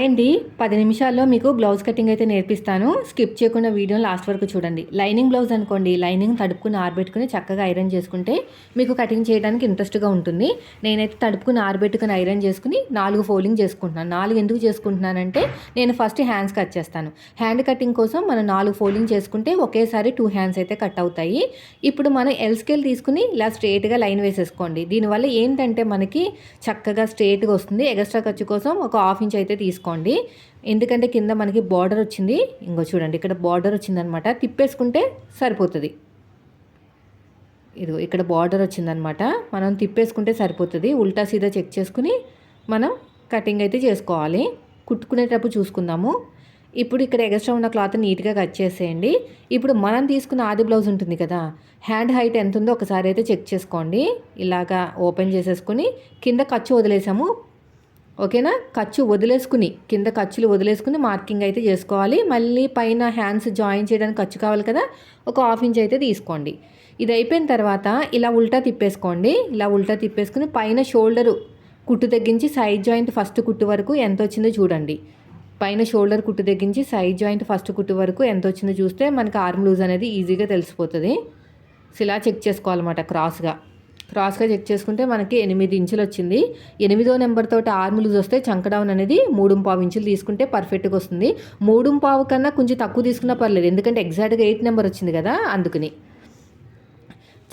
Hi అండి. పది నిమిషాల్లో మీకు బ్లౌజ్ కటింగ్ అయితే నేర్పిస్తాను. స్కిప్ చేయకుండా వీడియో లాస్ట్ వరకు చూడండి. లైనింగ్ బ్లౌజ్ అనుకోండి లైనింగ్ తడుపుకుని ఆరబెట్టుకుని చక్కగా ఐరన్ చేసుకుంటే మీకు కటింగ్ చేయడానికి ఇంట్రెస్ట్గా ఉంటుంది. నేనైతే తడుపుకుని ఆరబెట్టుకుని ఐరన్ చేసుకుని నాలుగు ఫోల్డింగ్ చేసుకుంటున్నాను. నాలుగు ఎందుకు చేసుకుంటున్నానంటే నేను ఫస్ట్ హ్యాండ్స్ కట్ చేస్తాను. హ్యాండ్ కటింగ్ కోసం మనం నాలుగు ఫోల్డింగ్ చేసుకుంటే ఒకేసారి టూ హ్యాండ్స్ అయితే కట్ అవుతాయి. ఇప్పుడు మనం ఎల్ స్కేల్ తీసుకుని ఇలా స్ట్రేట్గా లైన్ వేసేసుకోండి. దీనివల్ల ఏంటంటే మనకి చక్కగా స్ట్రేట్గా వస్తుంది. ఎగస్ట్రా ఖర్చు కోసం ఒక హాఫ్ ఇంచ్ అయితే తీసుకోండి. ఎందుకంటే కింద మనకి బార్డర్ వచ్చింది. ఇంకో చూడండి ఇక్కడ బార్డర్ వచ్చిందనమాట. తిప్పేసుకుంటే సరిపోతుంది. ఇది ఇక్కడ బార్డర్ వచ్చిందనమాట. మనం తిప్పేసుకుంటే సరిపోతుంది. ఉల్టా సీదా చెక్ చేసుకుని మనం కటింగ్ అయితే చేసుకోవాలి. కుట్టుకునేటప్పుడు చూసుకుందాము. ఇప్పుడు ఇక్కడ ఎక్స్ట్రా ఉన్న క్లాత్ నీట్గా కట్ చేసేయండి. ఇప్పుడు మనం తీసుకున్న ఆది బ్లౌజ్ ఉంటుంది కదా హ్యాండ్ హైట్ ఎంత ఉందో ఒకసారి అయితే చెక్ చేసుకోండి. ఇలాగా ఓపెన్ చేసేసుకుని కింద ఖర్చు వదిలేసాము. ఓకేనా? ఖర్చు వదిలేసుకుని కింద ఖర్చులు వదిలేసుకుని మార్కింగ్ అయితే చేసుకోవాలి. మళ్ళీ పైన హ్యాండ్స్ జాయిన్ చేయడానికి ఖర్చు కావాలి కదా? ఒక హాఫ్ ఇంచ్ అయితే తీసుకోండి. ఇది అయిపోయిన తర్వాత ఇలా ఉల్టా తిప్పేసుకోండి. ఇలా ఉల్టా తిప్పేసుకుని పైన షోల్డరు కుట్టు తగ్గించి సైడ్ జాయింట్ ఫస్ట్ కుట్టు వరకు ఎంత వచ్చిందో చూడండి. పైన షోల్డర్ కుట్టు తగ్గించి సైడ్ జాయింట్ ఫస్ట్ కుట్టు వరకు ఎంత వచ్చిందో చూస్తే మనకి ఆర్మ్ లూజ్ అనేది ఈజీగా తెలిసిపోతుంది. సో ఇలా చెక్ చేసుకోవాలన్నమాట క్రాస్గా. క్రాస్గా చెక్ చేసుకుంటే మనకి ఎనిమిది ఇంచులు వచ్చింది. ఎనిమిదో నెంబర్ తోటి ఆర్మ్ లూజ్ వస్తే చంకడౌన్ అనేది మూడు పావు ఇంచులు తీసుకుంటే పర్ఫెక్ట్గా వస్తుంది. మూడు పావు కన్నా కొంచెం తక్కువ తీసుకున్నా పర్లేదు. ఎందుకంటే ఎగ్జాక్ట్గా ఎయిట్ నెంబర్ వచ్చింది కదా అందుకని.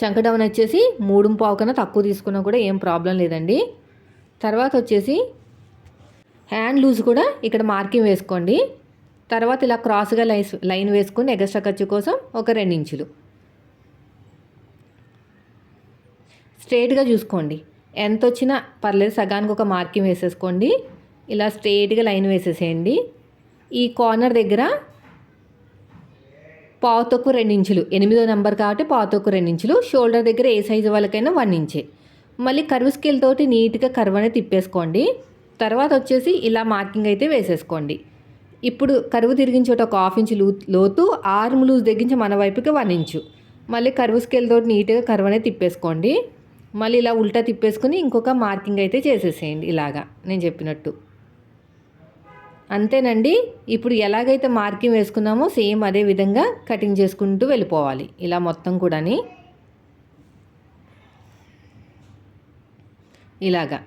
చంకడౌన్ వచ్చేసి మూడు పావు కన్నా తక్కువ తీసుకున్నా కూడా ఏం ప్రాబ్లం లేదండి. తర్వాత వచ్చేసి హ్యాండ్ లూజ్ కూడా ఇక్కడ మార్కింగ్ వేసుకోండి. తర్వాత ఇలా క్రాస్గా లైన్ లైన్ వేసుకుని ఎగస్ట్రా ఖర్చు కోసం ఒక రెండు ఇంచులు. స్ట్రేట్గా చూసుకోండి. ఎంత వచ్చినా పర్లేదు సగానికి ఒక మార్కింగ్ వేసేసుకోండి. ఇలా స్ట్రేట్గా లైన్ వేసేసేయండి. ఈ కార్నర్ దగ్గర పావుతొక్కు రెండు ఇంచులు ఎనిమిదో నెంబర్ కాబట్టి పావుతొక్కు రెండు ఇంచులు షోల్డర్ దగ్గర ఏ సైజు వాళ్ళకైనా వన్ ఇంచే. మళ్ళీ కర్వ్ స్కేల్ తోటి నీట్గా కర్వ్ అనేది తిప్పేసుకోండి. తర్వాత వచ్చేసి ఇలా మార్కింగ్ అయితే వేసేసుకోండి. ఇప్పుడు కరువు తిరిగించి ఒక హాఫ్ ఇంచ్ లూ లోతు ఆర్మ్ లూజ్ తగ్గించి మన వైపుకి వన్ ఇంచు. మళ్ళీ కరువు స్కేల్ తోటి నీట్గా కర్వ్ అనేది తిప్పేసుకోండి. మళ్ళీ ఇలా ఉల్టా తిప్పేసుకుని ఇంకొక మార్కింగ్ అయితే చేసేసేయండి ఇలాగా నేను చెప్పినట్టు. అంతేనండి ఇప్పుడు ఎలాగైతే మార్కింగ్ వేసుకున్నామో సేమ్ అదే విధంగా కటింగ్ చేసుకుంటూ వెళ్ళిపోవాలి ఇలా మొత్తం కూడాని. ఇలాగా.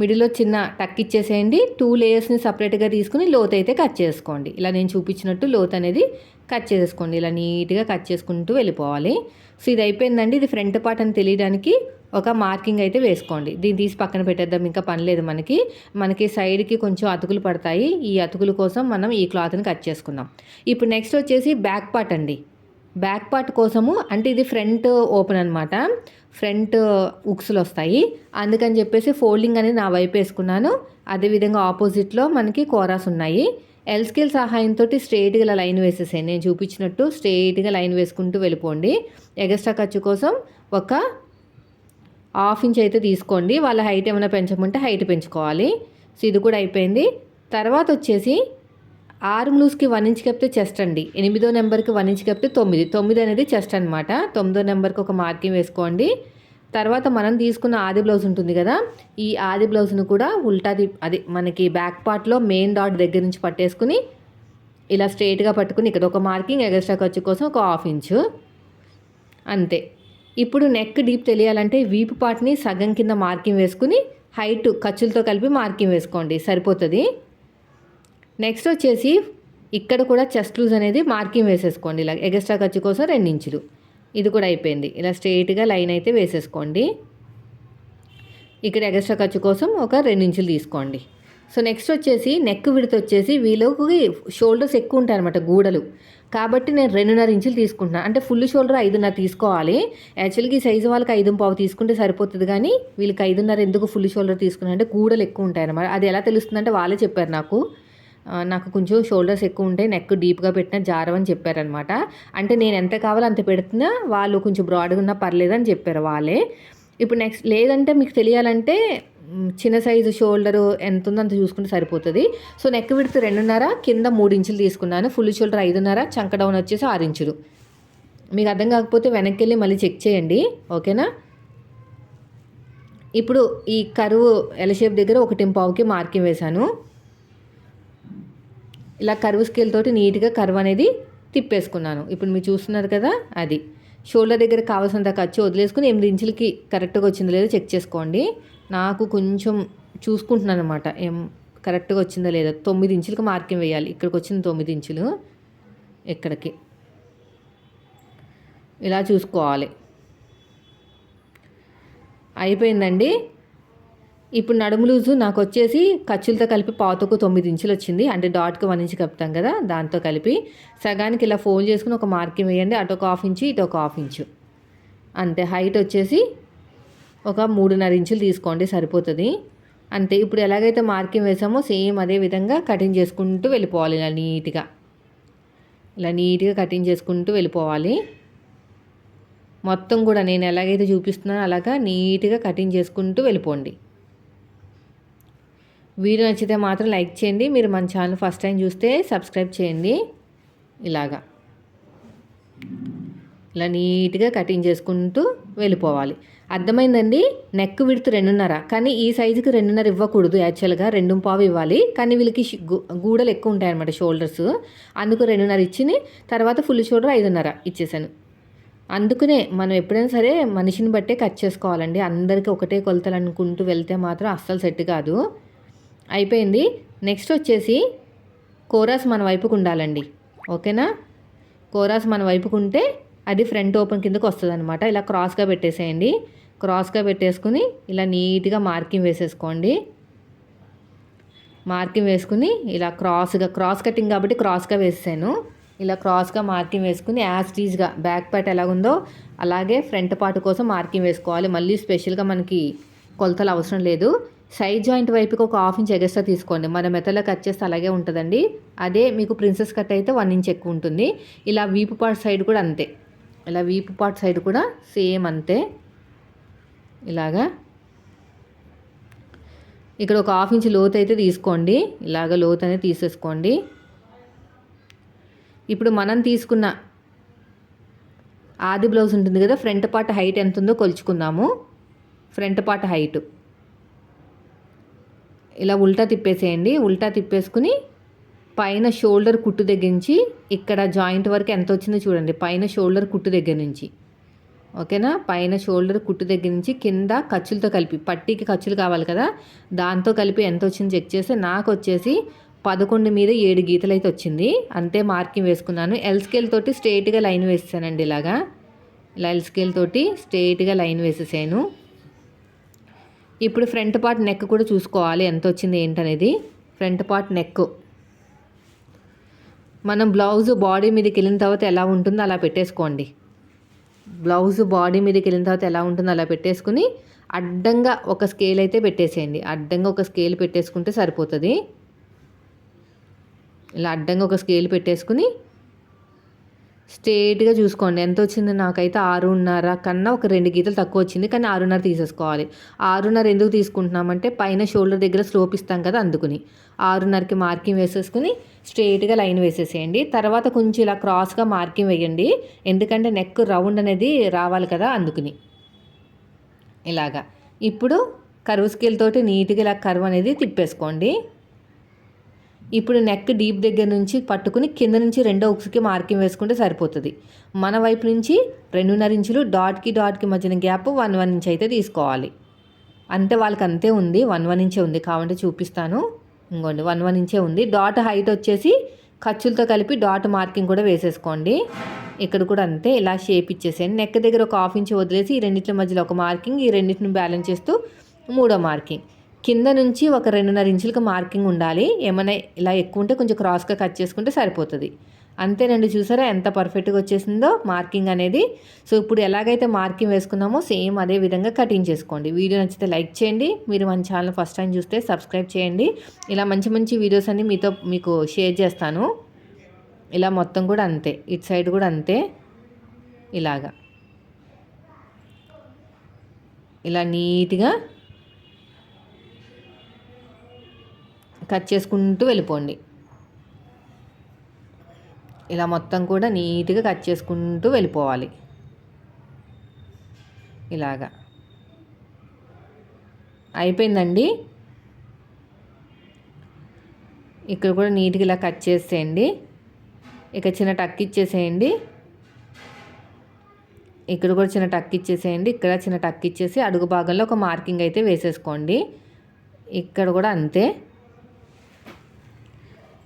మిడిల్లో చిన్న టక్ ఇచ్చేసేయండి. టూ లేయర్స్ని సపరేట్గా తీసుకుని లోత్ అయితే కట్ చేసుకోండి. ఇలా నేను చూపించినట్టు లోత్ అనేది కట్ చేసుకోండి. ఇలా నీట్గా కట్ చేసుకుంటూ వెళ్ళిపోవాలి. సో ఇది అయిపోయిందండి. ఇది ఫ్రంట్ పార్ట్ అని తెలియడానికి ఒక మార్కింగ్ అయితే వేసుకోండి. దీన్ని తీసి పక్కన పెట్టేద్దాం. ఇంకా పని లేదు మనకి. మనకి సైడ్కి కొంచెం అతుకులు పడతాయి. ఈ అతుకుల కోసం మనం ఈ క్లాత్ని కట్ చేసుకుందాం. ఇప్పుడు నెక్స్ట్ వచ్చేసి బ్యాక్ పార్ట్ అండి. బ్యాక్ పార్ట్ కోసము అంటే ఇది ఫ్రంట్ ఓపెన్ అనమాట ఫ్రంట్ ఉక్స్లు వస్తాయి. అందుకని చెప్పేసి ఫోల్డింగ్ అనేది నా వైపు వేసుకున్నాను. అదేవిధంగా ఆపోజిట్లో మనకి కోరాస్ ఉన్నాయి. ఎల్ స్కేల్ సహాయంతో స్ట్రెయిట్గా ఇలా లైన్ వేసేసాయి. నేను చూపించినట్టు స్ట్రెయిట్గా లైన్ వేసుకుంటూ వెళ్ళిపోండి. ఎగస్ట్రా ఖర్చు కోసం ఒక హాఫ్ ఇంచ్ అయితే తీసుకోండి. వాళ్ళ హైట్ ఏమైనా పెంచమంటే హైట్ పెంచుకోవాలి. సో ఇది కూడా అయిపోయింది. తర్వాత వచ్చేసి ఆర్మ్ లూస్కి వన్ ఇంచ్ కప్తే చెస్ట్ అండి. ఎనిమిదో నెంబర్కి వన్ ఇంచ్ కప్తే తొమ్మిది. తొమ్మిది అనేది చెస్ట్ అనమాట తొమ్మిదో నెంబర్కి ఒక మార్కింగ్ వేసుకోండి. తర్వాత మనం తీసుకున్న ఆది బ్లౌజ్ ఉంటుంది కదా ఈ ఆది బ్లౌజ్ను కూడా ఉల్టాది అది మనకి బ్యాక్ పార్ట్లో మెయిన్ డాట్ దగ్గర నుంచి పట్టేసుకుని ఇలా స్ట్రైట్గా పట్టుకుని ఇక్కడ ఒక మార్కింగ్ ఎగస్ట్రా ఖర్చు కోసం ఒక హాఫ్ ఇంచు. అంతే. ఇప్పుడు నెక్ డీప్ తెలియాలంటే వీపు పార్ట్ని సగం కింద మార్కింగ్ వేసుకుని హైట్ ఖర్చులతో కలిపి మార్కింగ్ వేసుకోండి. సరిపోతుంది? నెక్స్ట్ వచ్చేసి ఇక్కడ కూడా చెస్ట్ లూజ్ అనేది మార్కింగ్ వేసేసుకోండి. ఇలా ఎగస్ట్రా ఖర్చు కోసం రెండు ఇంచులు ఇది కూడా అయిపోయింది. ఇలా స్ట్రైట్గా లైన్ అయితే వేసేసుకోండి. ఇక్కడ ఎగస్ట్రా ఖర్చు కోసం ఒక రెండు ఇంచులు తీసుకోండి. సో నెక్స్ట్ వచ్చేసి నెక్ విడత వచ్చేసి వీళ్ళకి షోల్డర్స్ ఎక్కువ ఉంటాయి అనమాట గూడలు. కాబట్టి నేను రెండున్నర ఇంచులు తీసుకుంటున్నాను అంటే ఫుల్ షోల్డర్ ఐదున్నర తీసుకోవాలి. యాక్చువల్గా ఈ సైజు వాళ్ళకి ఐదు పావు తీసుకుంటే సరిపోతుంది కానీ వీళ్ళకి ఐదున్నర ఎందుకు ఫుల్ షోల్డర్ తీసుకున్నా అంటే గూడలు ఎక్కువ ఉంటాయి అనమాట అది ఎలా తెలుస్తుందంటే వాళ్ళే చెప్పారు నాకు. నాకు కొంచెం షోల్డర్స్ ఎక్కువ ఉంటే నెక్ డీప్గా పెట్టిన జారవని చెప్పారనమాట అంటే నేను ఎంత కావాలో అంత పెడుతున్నా వాళ్ళు కొంచెం బ్రాడ్గా ఉన్నా పర్లేదని చెప్పారు వాళ్ళే. ఇప్పుడు నెక్స్ట్ లేదంటే మీకు తెలియాలంటే చిన్న సైజు షోల్డర్ ఎంత ఉందో అంత చూసుకుంటే సరిపోతుంది. సో నెక్ విడత రెండున్నర కింద మూడు ఇంచులు తీసుకున్నాను. ఫుల్ షోల్డర్ ఐదున్నర చంక డౌన్ వచ్చేసి ఆరు ఇంచులు. మీకు అర్థం కాకపోతే వెనక్కి వెళ్ళి మళ్ళీ చెక్ చేయండి. ఓకేనా? ఇప్పుడు ఈ కరువు ఎల్ షేప్ దగ్గర ఒకటి పావుకి మార్కింగ్ వేశాను. ఇలా కరువు స్కేల్ తోటి నీట్గా కరువు అనేది తిప్పేసుకున్నాను. ఇప్పుడు మీరు చూస్తున్నారు కదా అది. షోల్డర్ దగ్గర కావాల్సినంత ఖర్చు వదిలేసుకుని ఎనిమిది ఇంచులకి కరెక్ట్గా వచ్చిందో లేదో చెక్ చేసుకోండి. నాకు కొంచెం చూసుకుంటున్నాను అనమాట ఏం కరెక్ట్గా వచ్చిందో లేదో. తొమ్మిది ఇంచులకి మార్కింగ్ వేయాలి? ఇక్కడికి వచ్చింది తొమ్మిది ఇంచులు ఇక్కడికి. ఇలా చూసుకోవాలి. అయిపోయిందండి. ఇప్పుడు నడుము లూజు నాకు వచ్చేసి ఖర్చులతో కలిపి పాతకు తొమ్మిది ఇంచులు వచ్చింది. అంటే డాట్కి వన్ ఇంచు కలుపుతాం కదా దాంతో కలిపి సగానికి ఇలా ఫోల్డ్ చేసుకుని ఒక మార్కింగ్ వేయండి. అటు ఒక హాఫ్ ఇంచు ఇటు ఒక హాఫ్ ఇంచు. అంతే హైట్ వచ్చేసి ఒక మూడున్నర ఇంచులు తీసుకోండి సరిపోతుంది. అంతే ఇప్పుడు ఎలాగైతే మార్కింగ్ వేసామో సేమ్ అదే విధంగా కటింగ్ చేసుకుంటూ వెళ్ళిపోవాలి ఇలా నీట్గా. ఇలా నీట్గా కటింగ్ చేసుకుంటూ వెళ్ళిపోవాలి. మొత్తం కూడా నేను ఎలాగైతే చూపిస్తున్నానో అలాగా నీట్గా కటింగ్ చేసుకుంటూ వెళ్ళిపోండి. వీడియో నచ్చితే మాత్రం లైక్ చేయండి. మీరు మన ఛానల్ ఫస్ట్ టైం చూస్తే సబ్స్క్రైబ్ చేయండి. ఇలాగా. ఇలా నీట్గా కటింగ్ చేసుకుంటూ వెళ్ళిపోవాలి. అర్థమైందండి? నెక్ విడుతు రెండున్నర. కానీ ఈ సైజుకి రెండున్నర ఇవ్వకూడదు యాక్చువల్గా. రెండు పావు ఇవ్వాలి. కానీ వీళ్ళకి గూడలు ఎక్కువ ఉంటాయి అనమాట షోల్డర్స్. అందుకు రెండున్నర ఇచ్చింది. తర్వాత ఫుల్ షోల్డర్ ఐదున్నర ఇచ్చేసాను. అందుకనే మనం ఎప్పుడైనా సరే మనిషిని బట్టే కట్ చేసుకోవాలండి. అందరికీ ఒకటే కొలతలు అనుకుంటూ వెళ్తే మాత్రం అస్సలు సెట్ కాదు. అయిపోయింది. నెక్స్ట్ వచ్చేసి కోరాస్ మన వైపుకు ఉండాలండి. ఓకేనా? కోరాస్ మన వైపుకు ఉంటే అది ఫ్రంట్ ఓపెన్ కిందకు వస్తుంది అనమాట ఇలా క్రాస్గా పెట్టేసేయండి. క్రాస్గా పెట్టేసుకుని ఇలా నీట్గా మార్కింగ్ వేసేసుకోండి. మార్కింగ్ వేసుకుని ఇలా క్రాస్గా క్రాస్ కటింగ్ కాబట్టి క్రాస్గా వేసాను ఇలా క్రాస్గా మార్కింగ్ వేసుకుని యాజ్ టీజ్గా బ్యాక్ పార్ట్ ఎలాగుందో అలాగే ఫ్రంట్ పార్ట్ కోసం మార్కింగ్ వేసుకోవాలి. మళ్ళీ స్పెషల్గా మనకి కొలతలు అవసరం లేదు. సైడ్ జాయింట్ వైపుకి ఒక హాఫ్ ఇంచ్ ఎగస్ట్రా తీసుకోండి. మన మెతలో కట్ చేస్తే అలాగే ఉంటుందండి. అదే మీకు ప్రిన్సెస్ కట్ అయితే వన్ ఇంచ్ ఎక్కువ ఉంటుంది. ఇలా వీపు పార్ట్ సైడ్ కూడా అంతే. ఇలా వీపు పార్ట్ సైడ్ కూడా సేమ్ అంతే. ఇలాగా. ఇక్కడ ఒక హాఫ్ ఇంచ్ లోతు అయితే తీసుకోండి. ఇలాగ లోతు అనేది తీసేసుకోండి. ఇప్పుడు మనం తీసుకున్న ఆది బ్లౌజ్ ఉంటుంది కదా ఫ్రంట్ పార్ట్ హైట్ ఎంత ఉందో కొలుచుకుందాము. Front part height. ఇలా ఉల్టా తిప్పేసేయండి. ఉల్టా తిప్పేసుకుని పైన షోల్డర్ కుట్టు దగ్గర నుంచి ఇక్కడ జాయింట్ వరకు ఎంత వచ్చిందో చూడండి. పైన షోల్డర్ కుట్టు దగ్గర నుంచి. ఓకేనా? పైన షోల్డర్ కుట్టు దగ్గర నుంచి కింద ఖర్చులతో కలిపి పట్టీకి ఖర్చులు కావాలి కదా దాంతో కలిపి ఎంత వచ్చింది చెక్ చేస్తే నాకు వచ్చేసి పదకొండు మీద ఏడు గీతలు అయితే వచ్చింది. అంతే మార్కింగ్ వేసుకున్నాను. ఎల్ స్కేల్ తోటి స్ట్రేట్గా లైన్ వేసానండి ఇలాగా. ఇలా ఎల్ స్కేల్ తోటి స్ట్రేట్గా లైన్ వేసేసాను. ఇప్పుడు ఫ్రంట్ పార్ట్ నెక్ కూడా చూసుకోవాలి. ఎంత వచ్చింది ఏంటనేది? Front part neck. మనం బ్లౌజ్ బాడీ మీదకి వెళ్ళిన తర్వాత ఎలా ఉంటుందో అలా పెట్టేసుకోండి. బ్లౌజ్ బాడీ మీదకి వెళ్ళిన తర్వాత ఎలా ఉంటుందో అలా పెట్టేసుకుని అడ్డంగా ఒక స్కేల్ అయితే పెట్టేసేయండి. అడ్డంగా ఒక స్కేల్ పెట్టేసుకుంటే సరిపోతుంది. ఇలా అడ్డంగా ఒక స్కేల్ పెట్టేసుకుని స్ట్రేట్గా చూసుకోండి. ఎంత వచ్చింది నాకైతే ఆరున్నర కన్నా ఒక రెండు గీతలు తక్కువ వచ్చింది కానీ ఆరున్నర తీసేసుకోవాలి. ఆరున్నర ఎందుకు తీసుకుంటున్నామంటే పైన షోల్డర్ దగ్గర స్లోప్ ఇస్తాం కదా అందుకుని. ఆరున్నరకి మార్కింగ్ వేసేసుకుని స్ట్రేట్గా లైన్ వేసేసేయండి. తర్వాత కొంచెం ఇలా క్రాస్గా మార్కింగ్ వేయండి. ఎందుకంటే నెక్ రౌండ్ అనేది రావాలి కదా అందుకుని. ఇలాగా. ఇప్పుడు కరువు స్కేల్ తోటి నీట్గా ఇలా కరువు అనేది తిప్పేసుకోండి. ఇప్పుడు నెక్ డీప్ దగ్గర నుంచి పట్టుకుని కింద నుంచి రెండో ఉక్స్కి మార్కింగ్ వేసుకుంటే సరిపోతుంది. మన వైపు నుంచి రెండున్నర ఇంచులు డాట్కి డాట్కి మధ్యన గ్యాప్ వన్ వన్ ఇంచ్ అయితే తీసుకోవాలి. అంతే వాళ్ళకి అంతే ఉంది వన్ వన్ ఇంచే ఉంది కావంటే చూపిస్తాను. ఇంకోండి వన్ వన్ ఇంచే ఉంది. డాట్ హైట్ వచ్చేసి ఖర్చులతో కలిపి డాట్ మార్కింగ్ కూడా వేసేసుకోండి. ఇక్కడ కూడా అంతే ఇలా షేప్ ఇచ్చేసేయండి. నెక్ దగ్గర ఒక హాఫ్ ఇంచ్ వదిలేసి ఈ రెండింటి మధ్యలో ఒక మార్కింగ్ ఈ రెండింటిని బ్యాలెన్స్ చేస్తూ మూడో మార్కింగ్. కింద నుంచి ఒక రెండున్నర ఇంచులకు మార్కింగ్ ఉండాలి. ఏమైనా ఇలా ఎక్కువ ఉంటే కొంచెం క్రాస్గా కట్ చేసుకుంటే సరిపోతుంది. అంతేనండి చూసారా ఎంత పర్ఫెక్ట్గా వచ్చేసిందో మార్కింగ్ అనేది. సో ఇప్పుడు ఎలాగైతే మార్కింగ్ వేసుకున్నామో సేమ్ అదే విధంగా కటింగ్ చేసుకోండి. వీడియో నచ్చితే లైక్ చేయండి. మీరు మన ఛానల్ ఫస్ట్ టైం చూస్తే సబ్స్క్రైబ్ చేయండి. ఇలా మంచి మంచి వీడియోస్ అన్ని మీతో మీకు షేర్ చేస్తాను. ఇలా మొత్తం కూడా అంతే. ఇటు సైడ్ కూడా అంతే. ఇలాగా. ఇలా నీట్గా కట్ చేసుకుంటూ వెళ్ళిపోండి. ఇలా మొత్తం కూడా నీట్గా కట్ చేసుకుంటూ వెళ్ళిపోవాలి. ఇలాగా. అయిపోయిందండి? ఇక్కడ కూడా నీట్గా ఇలా కట్ చేసేయండి. ఇక చిన్న టక్ ఇచ్చేసేయండి. ఇక్కడ కూడా చిన్న టక్ ఇచ్చేసేయండి. ఇక్కడ చిన్న టక్ ఇచ్చేసి అడుగు భాగంలో ఒక మార్కింగ్ అయితే వేసేసుకోండి. ఇక్కడ కూడా అంతే.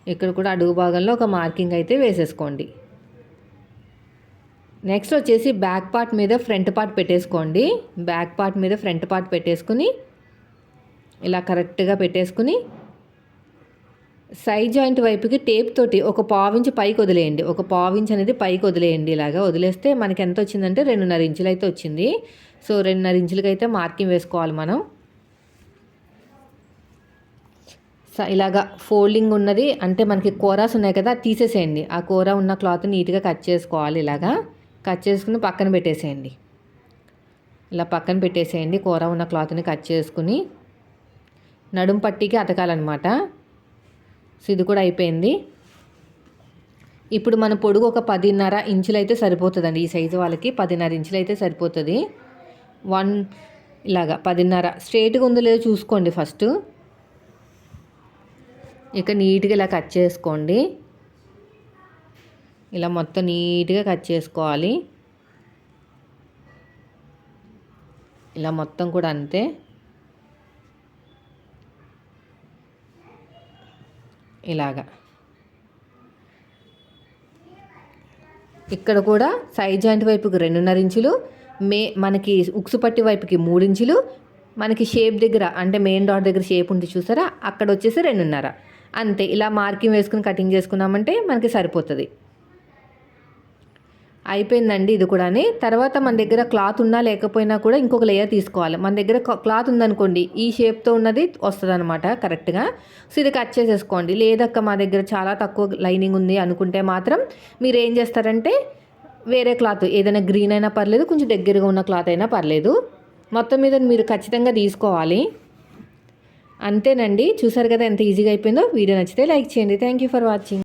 ఇక్కడ కూడా అడుగు భాగంలో ఒక మార్కింగ్ అయితే వేసేసుకోండి. నెక్స్ట్ వచ్చేసి బ్యాక్ పార్ట్ మీద ఫ్రంట్ పార్ట్ పెట్టేసుకోండి. బ్యాక్ పార్ట్ మీద ఫ్రంట్ పార్ట్ పెట్టేసుకుని ఇలా కరెక్ట్గా పెట్టేసుకుని సైడ్ జాయింట్ వైపుకి టేప్ తోటి ఒక పావించ్ పైకి వదిలేయండి. ఒక పావించ్ అనేది పైకి వదిలేయండి ఇలాగా. వదిలేస్తే మనకి ఎంత వచ్చిందంటే రెండున్నర ఇంచులు అయితే వచ్చింది. సో రెండున్నర ఇంచులకి అయితే మార్కింగ్ వేసుకోవాలి మనం. ఇలాగా ఫోల్డింగ్ ఉన్నది. అంటే మనకి కూరాస్ ఉన్నాయి కదా తీసేసేయండి. ఆ కూర ఉన్న క్లాత్ నీట్గా కట్ చేసుకోవాలి ఇలాగా. కట్ చేసుకుని పక్కన పెట్టేసేయండి. ఇలా పక్కన పెట్టేసేయండి. కూర ఉన్న క్లాత్ని కట్ చేసుకుని నడుం పట్టికి అతకాలన్నమాట. సో ఇది కూడా అయిపోయింది. ఇప్పుడు మన పొడుగు ఒక పదిన్నర ఇంచులు అయితే సరిపోతుందండి. ఈ సైజు వాళ్ళకి పదిన్నర ఇంచులు అయితే సరిపోతుంది. వన్ ఇలాగా పదిన్నర. స్ట్రేట్గా ఉందో లేదో చూసుకోండి ఫస్ట్. ఇక నీట్గా ఇలా కట్ చేసుకోండి. ఇలా మొత్తం నీట్గా కట్ చేసుకోవాలి. ఇలా మొత్తం కూడా అంతే. ఇలాగా. ఇక్కడ కూడా సైడ్ జాయింట్ వైపుకి రెండున్నర ఇంచులు మే మనకి ఉక్సు పట్టి వైపుకి మూడు ఇంచులు మనకి షేప్ దగ్గర అంటే మెయిన్ డాట్ దగ్గర షేప్ ఉంది చూసారా? అక్కడ వచ్చేసి రెండున్నర. అంతే ఇలా మార్కింగ్ వేసుకుని కటింగ్ చేసుకున్నామంటే మనకి సరిపోతుంది. అయిపోయిందండి ఇది కూడా తర్వాత మన దగ్గర క్లాత్ ఉన్నా లేకపోయినా కూడా ఇంకొక లేయర్ తీసుకోవాలి. మన దగ్గర క్లాత్ ఉందనుకోండి ఈ షేప్తో ఉన్నది వస్తుంది అనమాట కరెక్ట్గా సో ఇది కట్ చేసేసుకోండి. లేదక్క మా దగ్గర చాలా తక్కువ లైనింగ్ ఉంది అనుకుంటే మాత్రం మీరు ఏం చేస్తారంటే వేరే క్లాత్ ఏదైనా గ్రీన్ అయినా పర్లేదు కొంచెం దగ్గరగా ఉన్న క్లాత్ అయినా పర్లేదు. మొత్తం మీద మీరు ఖచ్చితంగా తీసుకోవాలి. అంతేనండి. చూసారు కదా ఎంత ఈజీగా అయిపోయిందో? వీడియో నచ్చితే లైక్ చేయండి. Thank you for watching